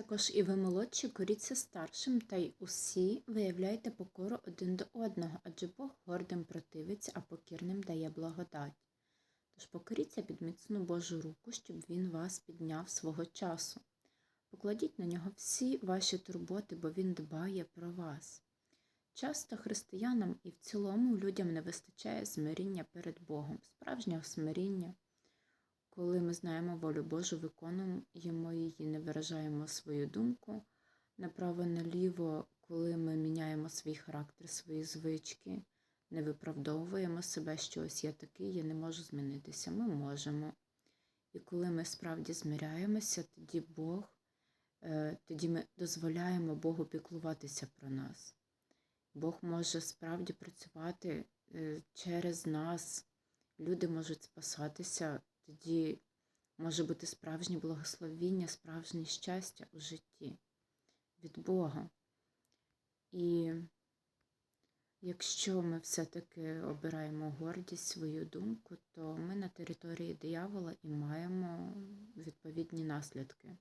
Також і ви молодші, коріться старшим, та й усі виявляйте покору один до одного, адже Бог гордим противиться, а покірним дає благодать. Тож покоріться під міцну Божу руку, щоб він вас підняв свого часу. Покладіть на нього всі ваші турботи, бо він дбає про вас. Часто християнам і в цілому людям не вистачає смиріння перед Богом, справжнього смиріння, коли ми знаємо волю Божу, виконуємо її, не виражаємо свою думку направо-наліво, коли ми міняємо свій характер, свої звички, не виправдовуємо себе, що ось я такий, я не можу змінитися. Ми можемо. І коли ми справді змиряємося, тоді Бог, е, тоді ми дозволяємо Богу піклуватися про нас. Бог може справді працювати е, через нас. Люди можуть спасатися, тоді може бути справжнє благословіння, справжнє щастя у житті від Бога. І якщо ми все-таки обираємо гордість, свою думку, то ми на території диявола і маємо відповідні наслідки.